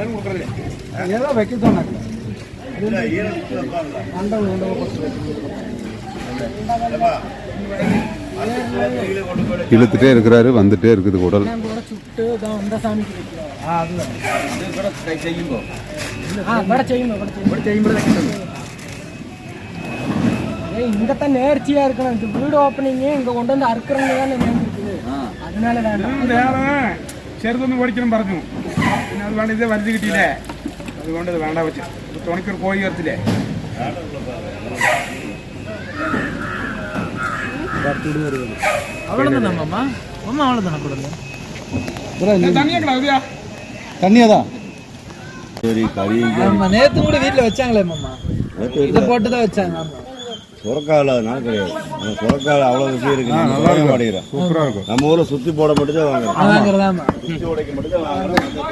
கடன் கொடுக்குறது ஏதோ வைக்க சொன்னாங்க இழுத்துட்டே இருக்கிறாரு வந்துட்டே இருக்குது உடல் இங்கத்தான் நேர்ச்சியா இருக்கணும். இந்த வீடு ஓப்பனிங்க இங்க கொண்டு வந்து அறுக்கிறவங்க தான் அதனால வேண்டாம். ചെറുതൊന്ന് മേടിക്കണം പറഞ്ഞു പിന്നെ അത് വേണ്ട ഇതേ വലുത് കിട്ടിയില്ലേ അതുകൊണ്ട് ഇത് വേണ്ട വെച്ച് ഒരു തുണിക്കൊരു കോഴി ചേർത്തില്ലേ அவ்வளோதானே மாமா மாமா அவ்வளோதானே கொடுங்க தண்ணியாக்கடா இதுயா தண்ணியாதான் சரி கறி ஆமா நேத்து கூட வீட்ல வச்சாங்களே மாமா இதை போட்டு தான் வச்சாங்க ஆமா சுரக்காவில் அதனால கிடையாது. நம்ம சுரக்காவில் அவ்வளோ விஷயம் இருக்கு நம்ம சொல்ல மாட்டேங்கிறோம். சூப்பராக இருக்கும். நம்ம ஊரில் சுற்றி போட மட்டும் தான் வாங்குறோம். வாங்குறதாமா சுற்றி உடைக்க மட்டும் தான் வாங்குறோம்.